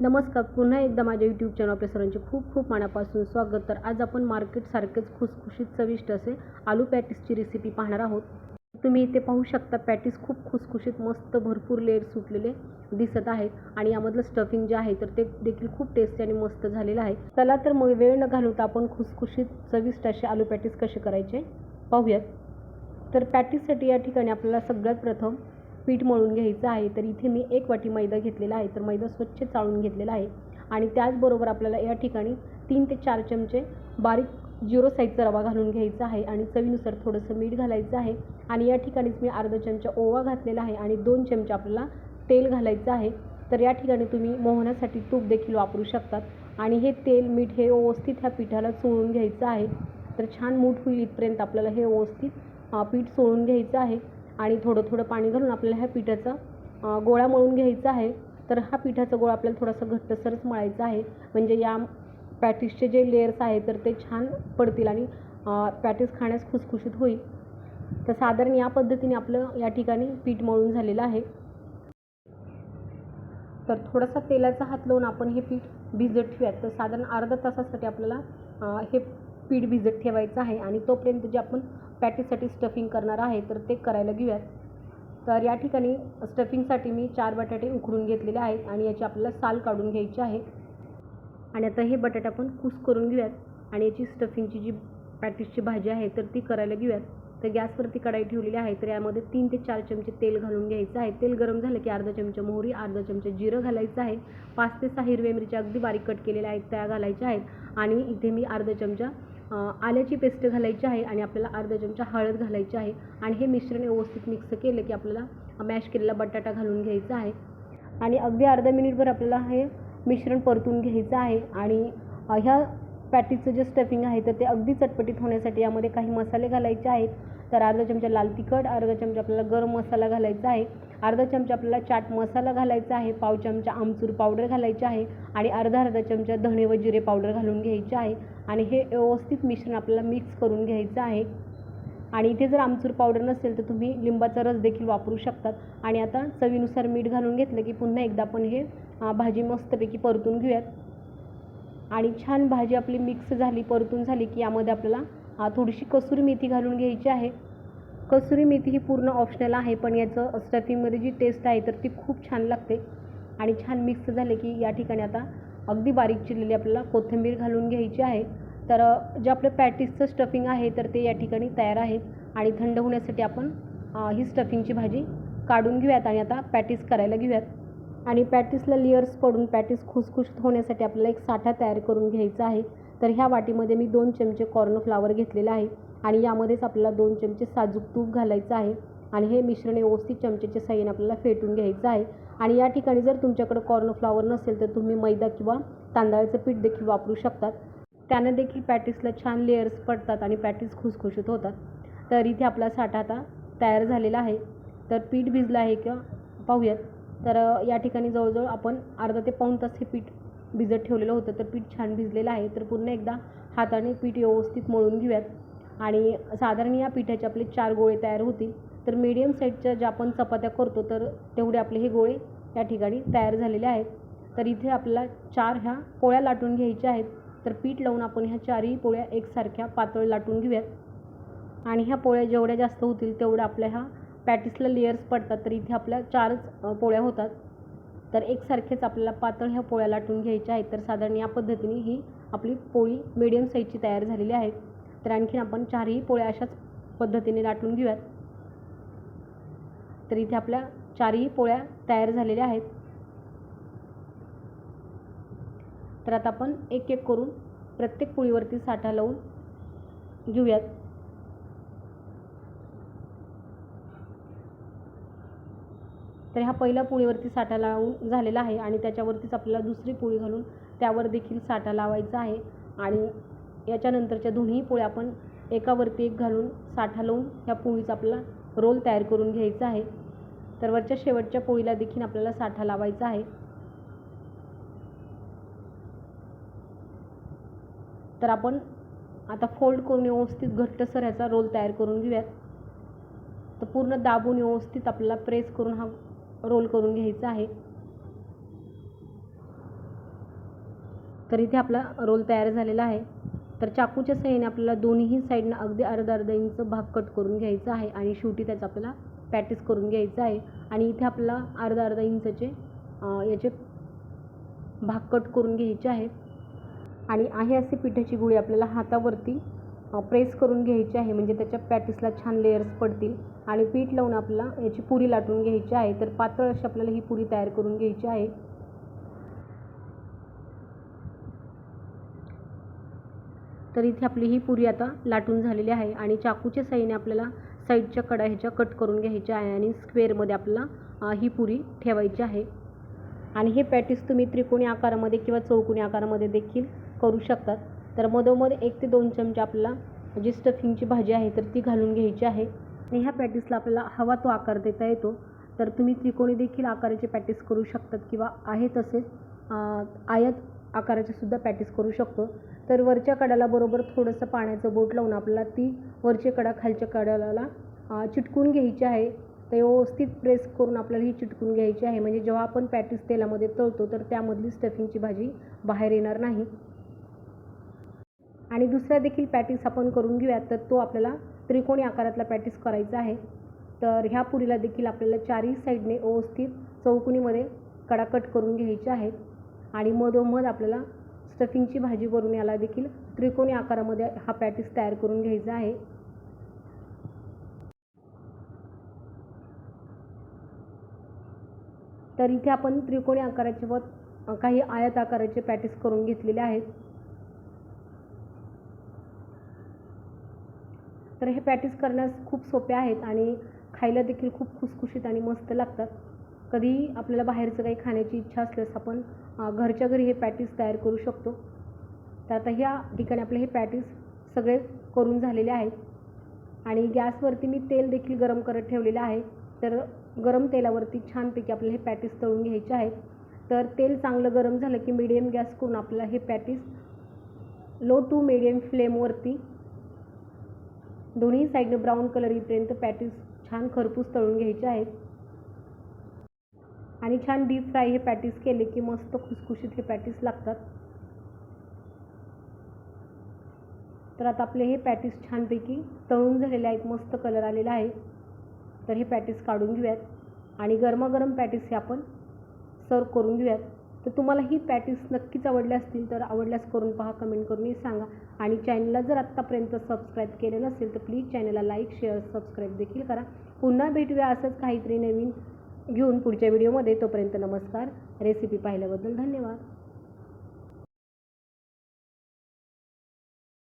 नमस्कार पुन्हा एकदा माझ्या यूट्यूब चॅनल आपल्या सरांचे खूप खूप मनापासून स्वागत. तर आज आपण मार्केटसारखेच खुसखुशीत चविष्ट असे आलू पॅटीसची रेसिपी पाहणार आहोत. तुम्ही इथे पाहू शकता पॅटीस खूप खुसखुशीत मस्त भरपूर लेअर सुटलेले दिसत आहेत. आणि यामधलं स्टफिंग जे आहे तर ते देखील खूप टेस्टी आणि मस्त झालेलं आहे. चला तर मग वेळ न घालवता आपण खुसखुशीत चविष्ट असे आलू पॅटीस कसे करायचे पाहूयात. तर पॅटीससाठी या ठिकाणी आपल्याला सगळ्यात प्रथम पीठ मळून घ्यायचं आहे तर इथे मी एक वाटी मैदा घेतलेला आहे तर मैदा स्वच्छ चाळून घेतलेला आहे. आणि त्याचबरोबर आपल्याला या ठिकाणी तीन ते चार चमचे बारीक झिरो साईजचा रवा घालून घ्यायचा आहे आणि चवीनुसार थोडंसं मीठ घालायचं आहे. आणि या ठिकाणीच मी अर्धा चमचा ओवा घातलेला आहे आणि दोन चमचे आपल्याला तेल घालायचं आहे. तर या ठिकाणी तुम्ही मोहनासाठी तूप देखील वापरू शकतात. आणि हे तेल मीठ हे व्यवस्थित ह्या पिठाला चोळून घ्यायचं आहे. तर छान मूठ होईल इथपर्यंत आपल्याला हे व्यवस्थित पीठ चोळून घ्यायचं आहे. आणि थोडं थोडं पाणी घालून आपल्याला ह्या पिठाचा गोळा मळून घ्यायचा आहे. तर हा पिठाचा गोळा आपल्याला थोडासा घट्टसरच मळायचा आहे. म्हणजे या पॅटिसचे जे लेयर्स आहेत तर ते छान पडतील आणि पॅटिस खाण्यास खुसखुशीत होईल. तर साधारण या पद्धतीने आपलं या ठिकाणी पीठ मळून झालेलं आहे. तर थोडासा तेलाचा हात लावून आपण हे पीठ भिजत ठेवूयात. तर साधारण अर्धा तासासाठी आपल्याला हे स्पीड भिजत ठेवायचं आहे आणि तोपर्यंत जे आपण पॅटीसाठी स्टफिंग करणार आहे तर ते करायला घेऊयात. तर या ठिकाणी स्टफिंगसाठी मी चार बटाटे उकडून घेतलेले आहेत आणि याची आपल्याला साल काढून घ्यायची आहे. आणि आता हे बटाटे आपण कुस करून घेऊयात आणि याची स्टफिंगची जी पॅटीसची भाजी आहे तर ती करायला घेऊयात. तर गॅसवरती कढाई ठेवलेली आहे तर यामध्ये तीन ते चार चमचे तेल घालून घ्यायचं आहे. तेल गरम झालं की अर्धा चमचा मोहरी अर्धा चमचा जिरं घालायचं आहे. पाच ते सहा हिरव्या मिरच्या अगदी बारीक कट केलेल्या आहेत त्या घालायच्या आहेत. आणि इथे मी अर्धा चमचा आल्याची पेस्ट घालायची आहे आणि आपल्याला अर्धा चमचा हळद घालायची आहे आणि हे मिश्रण व्यवस्थित मिक्स केलं की आपल्याला मॅश केलेला बटाटा घालून घ्यायचा आहे. आणि अगदी अर्धा मिनिटभर आपल्याला हे मिश्रण परतून घ्यायचं आहे आणि ह्या पॅटीचं जे स्टफिंग आहे तर ते अगदी चटपटीत होण्यासाठी यामध्ये काही मसाले घालायचे आहेत. तर अर्धा चमचा लाल तिखट अर्धा चमचा आपल्याला गरम मसाला घालायचा आहे. अर्धा चमचा आपल्याला चाट मसाला घालायचा आहे. पाव चमचा आमचूर पावडर घालायची आहे. आणि अर्धा अर्धा चमचा धणे व जिरे पावडर घालून घ्यायचे आहे. आणि हे व्यवस्थित मिश्रण आपल्याला मिक्स करून घ्यायचं आहे. आणि इथे जर आमचूर पावडर नसेल तर तुम्ही लिंबाचा रस देखील वापरू शकतात. आणि आता चवीनुसार मीठ घालून घेतलं की पुन्हा एकदा आपण हे भाजी मस्तपैकी परतून घेऊयात. आणि छान भाजी आपली मिक्स झाली परतून झाली की यामध्ये आपल्याला थोडीशी कसुरी मेथी घालून घ्यायची आहे. कसुरी मेथी ही पूर्ण ऑप्शनल आहे पण याचं स्टफिंगमध्ये जी टेस्ट आहे तर ती खूप छान लागते. आणि छान मिक्स झाले की या ठिकाणी आता अगदी बारीक चिरलेली आपल्याला कोथिंबीर घालून घ्यायची आहे. तर जे आपलं पॅटीसचं स्टफिंग आहे तर ते या ठिकाणी तयार आहे. आणि थंड होण्यासाठी आपण ही स्टफिंगची भाजी काढून घेऊयात आणि आता पॅटीस करायला घेऊयात. आणि पॅटिसला लेयर्स पडून पॅटिस खुसखुशीत होण्यासाठी आपल्याला एक साठा तयार करून घ्यायचा आहे. तर ह्या वाटीमध्ये मी दोन चमचे कॉर्न फ्लावर घेतलेला आहे आणि यामध्येच आपल्याला दोन चमचे साजूक तूप घालायचं आहे. आणि हे मिश्रण व्यवस्थित चमचेच्या साह्याने आपल्याला फेटून घ्यायचं आहे. आणि या ठिकाणी जर तुमच्याकडे कॉर्न फ्लावर नसेल तर तुम्ही मैदा किंवा तांदळाचं पीठ देखील वापरू शकतात. त्यानं देखील पॅटिसला छान लेयर्स पडतात आणि पॅटीस खुसखुशीत होतात. तर इथे आपला साठा आता तयार झालेला आहे. तर पीठ भिजलं आहे किंवा पाहूयात. तर या ठिकाणी जवळजवळ आपण अर्धा ते पाऊण तास हे पीठ भिजत ठेवलेलं होतं. तर पीठ छान भिजलेलं आहे. तर पुन्हा एकदा हाताने पीठ व्यवस्थित मळून घेऊयात. आणि साधारण या पिठाचे आपले चार गोळे तयार होतील. तर मीडियम साईजच्या ज्या आपण चपात्या करतो तर तेवढे आपले हे गोळे या ठिकाणी तयार झालेले आहेत. तर इथे आपल्याला चार ह्या पोळ्या लाटून घ्यायच्या आहेत. तर पीठ लावून आपण ह्या चारही पोळ्या एकसारख्या पातळ लाटून घेऊयात. आणि ह्या पोळ्या जेवढ्या जास्त होतील तेवढ्या आपल्या ह्या पॅटिसला लेयर्स पडतात तर इथे आपल्या चारच पोळ्या होतात. तर एकसारखेच आपल्याला पातळ ह्या पोळ्या लाटून घ्यायच्या आहेत. तर साधारण या पद्धतीने ही आपली पोळी मिडियम साईजची तयार झालेली आहे. तर आणखीन आपण चारही पोळ्या अशाच पद्धतीने लाटून घेऊयात. तर इथे आपल्या चारही पोळ्या तयार झालेल्या आहेत. तर आता आपण एक एक करून प्रत्येक पोळीवरती साठा लावून घेऊयात. तर ह्या पहिल्या पोळीवरती साठा लावून झालेला आहे आणि त्याच्यावरतीच आपल्याला दुसरी पोळी घालून त्यावर देखील साठा लावायचा आहे. आणि याच्यानंतरच्या दोन्ही पोळ्या आपण एकावरती एक घालून साठा लावून ह्या पोळीचा आपला रोल तयार करून घ्यायचा आहे. तर वरच्या शेवटच्या पोळीला देखील आपल्याला साठा लावायचा आहे. तर आपण आता फोल्ड करून व्यवस्थित घट्टसर ह्याचा रोल तयार करून घेऊयात. तर पूर्ण दाबून व्यवस्थित आपल्याला प्रेस करून हा रोल करून घ्यायचा आहे. तर इथे आपला रोल तयार झालेला आहे. तर चाकूच्या सहाय्याने आपल्याला दोन्ही साईडनं अगदी अर्धा अर्धा इंच भाग कट करून घ्यायचा आहे आणि शेवटी त्याचा आपल्याला पॅटीस करून घ्यायचं आहे. आणि इथे आपल्याला अर्धा अर्धा इंचचे याचे भाग कट करून घ्यायचे आहे. आणि आहे असे पिठाची गुळी आपल्याला हातावरती प्रेस करून घ्यायची आहे. म्हणजे त्याच्या पॅटीसला छान लेयर्स पडतील. आणि पीठ लावून आपला याची पुरी लाटून घ्यायची आहे. तर पातळ अशी आपल्याला ही पुरी तयार करून घ्यायची आहे. तर इथे आपली ही पुरी आता लाटून झालेली आहे. आणि चाकूच्या साईने आपल्याला साईडच्या कडा ह्याच्या कट करून घ्यायच्या आहे. आणि स्क्वेअरमध्ये आपल्याला ही पुरी ठेवायची आहे. आणि हे पॅटीस तुम्ही त्रिकोणी आकारामध्ये किंवा चौकोनी आकारामध्ये देखील करू शकतात. तर मधोमध एक ते दोन चमचे आपल्याला जी स्टफिंगची भाजी आहे तर ती घालून घ्यायची आहे. आणि ह्या पॅटिसला आपल्याला हवा तो आकार देता येतो. तर तुम्ही त्रिकोणी देखील आकाराचे पॅटिस करू शकतात किंवा आहे तसेच आयत आकाराचे सुद्धा करू शकतो. तर वरच्या कडाला बरोबर थोडंसं पाण्याचं बोट लावून आपल्याला ती वरची कडा खालच्या कडाला चिटकून घ्यायची आहे. तर व्यवस्थित प्रेस करून आपल्याला ही चिटकून घ्यायची आहे. म्हणजे जेव्हा आपण पॅटिस तेलामध्ये तळतो तर त्यामधली स्टफिंगची भाजी बाहेर येणार नाही. आणि दुसरा देखील पॅटिस आपण करून घेऊयात तर तो आपल्याला त्रिकोणी आकारातला पॅटिस करायचा आहे. तर ह्या पुरीला देखील आपल्याला चारही साईडने व्यवस्थित चौकुनीमध्ये कडा कट करून घ्यायचे आहेत आणि मधोमध आपल्याला स्टफिंगची भाजी करून याला देखील त्रिकोणी आकारामध्ये हा पॅटिस तयार करून घ्यायचा आहे. तर इथे आपण त्रिकोणी आकाराचे व काही आयत आकाराचे पॅटिस करून घेतलेले आहेत. तर हे पॅटीस करण्यास खूप सोपे आहेत आणि खायला देखील खूप खुसखुशीत आणि मस्त लागतात. कधीही आपल्याला बाहेरचं काही खाण्याची इच्छा असल्यास आपण घरच्या घरी हे पॅटीस तयार करू शकतो. तर आता ह्या ठिकाणी आपले हे पॅटीस सगळे करून झालेले आहेत. आणि गॅसवरती मी तेल देखील गरम करत ठेवलेलं आहे. तर गरम तेलावरती छानपैकी आपल्याला हे पॅटीस तळून घ्यायचे आहेत तर तेल चांगलं गरम झालं की मीडियम गॅस करून आपल्याला हे पॅटीस लो टू मीडियम फ्लेमवरती दोन्ही साईडनं ब्राऊन कलर येईपर्यंत पॅटीस छान खरपूस तळून घ्यायचे आहेत. आणि छान डीप फ्राय हे पॅटीस केले की मस्त खुसखुशीत हे पॅटीस लागतात. तर आता आपले हे पॅटीस छानपैकी तळून झालेले आहेत मस्त कलर आलेला आहे. तर हे पॅटीस काढून घेऊयात. आणि गरमागरम पॅटीस हे आपण सर्व करून घेऊयात. तर तुम्हाला ही पॅटीस नक्कीच आवडल्या असतील तर आवडल्यास करून पहा कमेंट करूनही सांगा. आणि चॅनलला जर आत्तापर्यंत सबस्क्राईब केलं नसेल तर प्लीज चॅनलला लाईक शेअर सबस्क्राईब देखील करा. पुन्हा भेटूया असंच काहीतरी नवीन घेऊन पुढच्या व्हिडिओमध्ये तोपर्यंत नमस्कार. रेसिपी पाहिल्याबद्दल धन्यवाद.